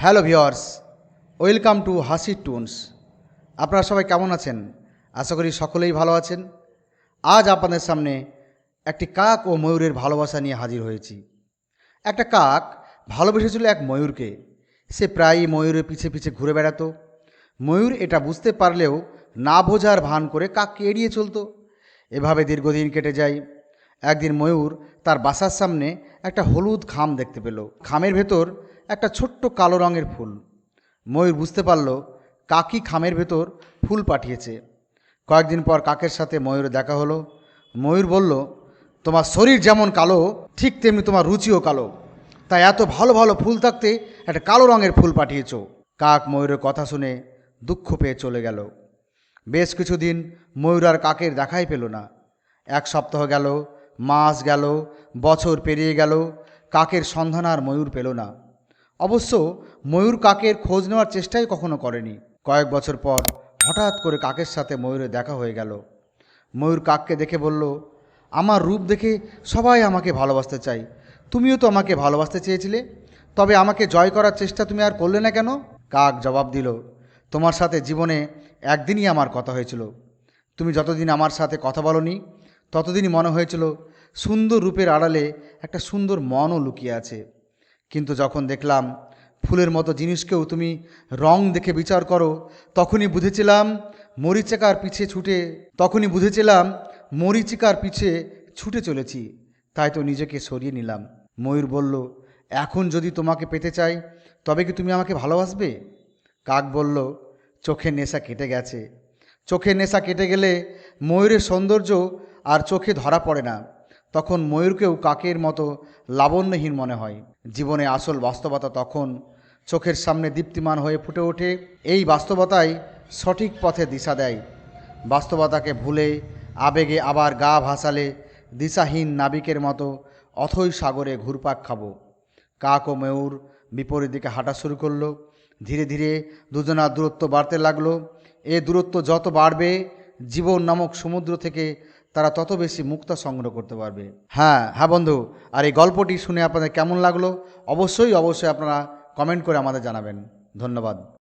Hello viewers welcome to Hasi toons. আপনারা সবাই কেমন আছেন? আশা করি সকলেই ভালো আছেন। আজ আপনাদের সামনে একটি কাক ও ময়ূরের ভালোবাসা নিয়ে হাজির হয়েছি। একটা কাক ভালোবেসেছিল এক ময়ূরকে। সে প্রায়ই ময়ূরের পিছে পিছে ঘুরে বেড়াতো। ময়ূর এটা বুঝতে পারলেও না বোঝার ভান করে কাককে এড়িয়ে চলতো। এভাবে দীর্ঘদিন কেটে যায়। একদিন ময়ূর তার বাসার সামনে একটা হলুদ খাম দেখতে পেল। খামের ভেতর একটা ছোট্ট কালো রঙের ফুল। ময়ূর বুঝতে পারল, কাকি খামের ভেতর ফুল পাঠিয়েছে। কয়েকদিন পর কাকের সাথে ময়ূরের দেখা হলো। ময়ূর বলল, তোমার শরীর যেমন কালো, ঠিক তেমনি তোমার রুচিও কালো। তাই এত ভালো ভালো ফুল থাকতে একটা কালো রঙের ফুল পাঠিয়েছ। কাক ময়ূরের কথা শুনে দুঃখ পেয়ে চলে গেল। বেশ কিছুদিন ময়ূর আর কাকের দেখাই পেল না। এক সপ্তাহ গেল মাস গেল, বছর পেরিয়ে গেল, কাকের সন্ধান আর ময়ূর পেল না। অবশ্য ময়ূর কাকের খোঁজ নেওয়ার চেষ্টাই কখনো করেনি। কয়েক বছর পর হঠাৎ করে কাকের সাথে ময়ূরের দেখা হয়ে গেল। ময়ূর কাককে দেখে বলল, আমার রূপ দেখে সবাই আমাকে ভালোবাসতে চাই তুমিও তো আমাকে ভালোবাসতে চেয়েছিলে। তবে আমাকে জয় করার চেষ্টা তুমি আর করলে না কেন? কাক জবাব দিল, তোমার সাথে জীবনে একদিনই আমার কথা হয়েছিল। তুমি যতদিন আমার সাথে কথা বলনি ততদিনই মনে হয়েছিল সুন্দর রূপের আড়ালে একটা সুন্দর মনও লুকিয়ে আছে। কিন্তু যখন দেখলাম ফুলের মতো জিনিসকেও তুমি রং দেখে বিচার করো, তখনই বুঝেছিলাম মরিচিকার পিছে ছুটে, তখনই বুঝেছিলাম মরিচিকার পিছে ছুটে চলেছি। তাই তো নিজেকে সরিয়ে নিলাম। ময়ূর বলল, এখন যদি তোমাকে পেতে চাই, তবে কি তুমি আমাকে ভালোবাসবে? কাক বলল, চোখের নেশা কেটে গেছে। চোখের নেশা কেটে গেলে ময়ূরের সৌন্দর্য আর চোখে ধরা পড়ে না। তখন ময়ূরকেও কাকের মতো লাবণ্যহীন মনে হয়। জীবনে আসল বাস্তবতা তখন চোখের সামনে দীপ্তিমান হয়ে ফুটে ওঠে। এই বাস্তবতাই সঠিক পথে দিশা দেয়। বাস্তবতাকে ভুলে, আবেগে আবার গা ভাসালে দিশাহীন নাবিকের মতো অথই সাগরে ঘুরপাক খাব। কাক ও ময়ূর বিপরীত দিকে হাঁটা শুরু করল। ধীরে ধীরে দুজনার দূরত্ব বাড়তে লাগল। এ দূরত্ব যত বাড়বে জীবন নামক সমুদ্র থেকে তারা তত বেশি মুক্তা সংগ্রহ করতে পারবে। হ্যাঁ হ্যাঁ বন্ধু, আর এই গল্পটি শুনে আপনাদের কেমন লাগল? অবশ্যই অবশ্যই আপনারা কমেন্ট করে আমাদের জানাবেন। ধন্যবাদ।